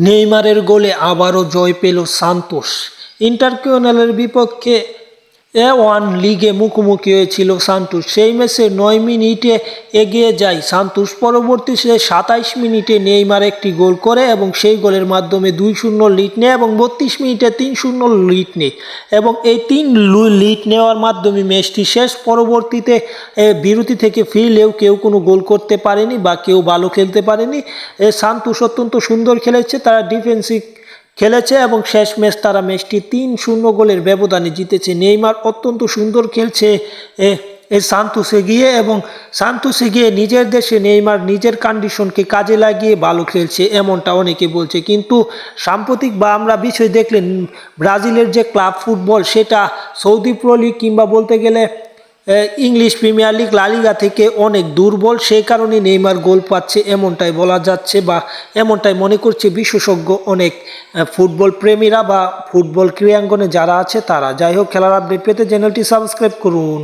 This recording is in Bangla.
নেইমারের গোলে আবারও জয় পেল সান্তোস। ইন্টারকিউনালের বিপক্ষে এ ওয়ান লিগে মুখোমুখি হয়েছিল সান্তোস। সেই ম্যাচে নয় মিনিটে এগিয়ে যায় সান্তোস। পরবর্তীতে সাতাইশ মিনিটে নেইমার একটি গোল করে এবং সেই গোলের মাধ্যমে দুই শূন্য লিড নেয় এবং বত্রিশ মিনিটে তিন শূন্য লিড নেয় এবং এই তিন লিড নেওয়ার মাধ্যমে ম্যাচটি শেষ। পরবর্তীতে বিরতি থেকে ফিরলেও কেউ কোনো গোল করতে পারেনি বা কেউ ভালো খেলতে পারেনি। এ, সান্তোস অত্যন্ত সুন্দর খেলেছে। তারা ডিফেন্সিভ খেলেছে এবং শেষ ম্যাচ তারা ম্যাচটি তিন শূন্য গোলের ব্যবধানে জিতেছে। নেইমার অত্যন্ত সুন্দর খেলছে। এই সান্তোসে গিয়ে এবং সান্তোসে গিয়ে নিজের দেশে নেইমার নিজের কন্ডিশনকে কাজে লাগিয়ে ভালো খেলছে এমনটা অনেকে বলছে। কিন্তু সাম্প্রতিক বা আমরা বিষয় দেখলেন ব্রাজিলের যে ক্লাব ফুটবল সেটা সৌদি প্রো লিগ কিংবা বলতে গেলে ইংলিশ প্রিমিয়ার লিগ লালিগা থেকে অনেক দুর্বল সেই কারণে নেইমার গোল পাচ্ছে এমনটাই বলা যাচ্ছে বা এমনটাই মনে করছে বিশেষজ্ঞ অনেক ফুটবল প্রেমীরা বা ফুটবল ক্রীড়াঙ্গনে যারা আছে তারা। যাই হোক, খেলার আপডেট পেতে চ্যানেলটি সাবস্ক্রাইব করুন।